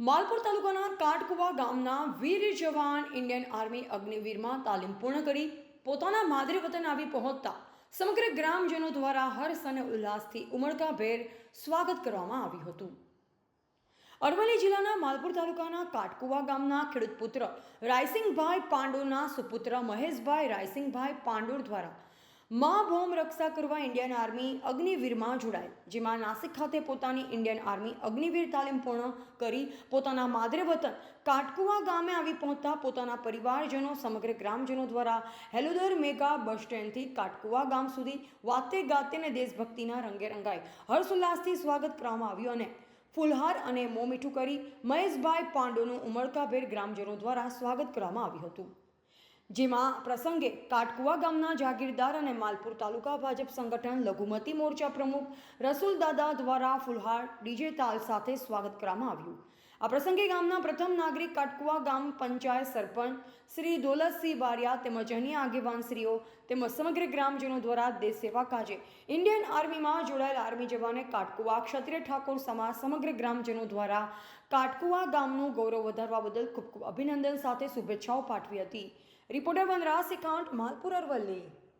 માલપુર તાલુકાના કાટકુવા ગામના વીર જવાન Indian army અગ્નિવીરમાં તાલીમ પૂર્ણ કરી પોતાના માદરે વતન આવી પહોંચતા સમગ્ર ગ્રામજનો દ્વારા હર્ષ અને ઉલ્લાસથી ઉમળકાભેર સ્વાગત કરવામાં આવ્યું હતું. અરવલ્લી જિલ્લાના માલપુર તાલુકાના કાટકુવા ગામના ખેડૂત પુત્ર રાયસિંગભાઈ પાંડુના સુપુત્ર મહેશભાઈ રાયસિંગભાઈ પાંડુર દ્વારા મા ભૌમ રક્ષા કરવા ઇન્ડિયન આર્મી અગ્નિવીરમાં જોડાય. જેમાં નાસિક ખાતે પોતાની ઇન્ડિયન આર્મી અગ્નિવીર તાલીમ પૂર્ણ કરી પોતાના માદરે વતન કાટકુવા ગામે આવી પહોંચતા પોતાના પરિવારજનો સમગ્ર ગ્રામજનો દ્વારા હેલોદર મેગા બસ સ્ટેન્ડથી કાટકુવા ગામ સુધી વાતે ગાતે અને દેશભક્તિના રંગે રંગાઈ. હર્ષોલ્લાસથી સ્વાગત કરવામાં આવ્યું અને ફુલહાર અને મોં મીઠું કરી મહેશભાઈ પાંડોનું ઉમળકાભેર ગ્રામજનો દ્વારા સ્વાગત કરવામાં આવ્યું હતું. જેમાં પ્રસંગે કાટકુવા ગામના જાગીરદાર અને માલપુર તાલુકા ભાજપ સંગઠન લઘુમતી મોરચા પ્રમુખ રસુલ દાદા દ્વારા ફુલહાર ડીજે તાલ સાથે સ્વાગત કરવામાં આવ્યું. આ પ્રસંગે ગામના પ્રથમ નાગરિક કાટકુવા ગામ પંચાયત સરપંચ શ્રી દોલતસિંહ બારિયા તેમજ અન્ય આગેવાનશ્રીઓ તેમજ સમગ્ર ગ્રામજનો દ્વારા દેશ સેવા કાજે ઇન્ડિયન આર્મીમાં જોડાયેલ આર્મી જવાને કાટકુવા ક્ષત્રિય ઠાકોર સમાજ સમગ્ર ગ્રામજનો દ્વારા કાટકુવા ગામનું ગૌરવ વધારવા બદલ ખૂબ ખૂબ અભિનંદન સાથે શુભેચ્છાઓ પાઠવી હતી. રિપોર્ટર વનરાજ એકાઉન્ટ માલપુર અરવલ્લી.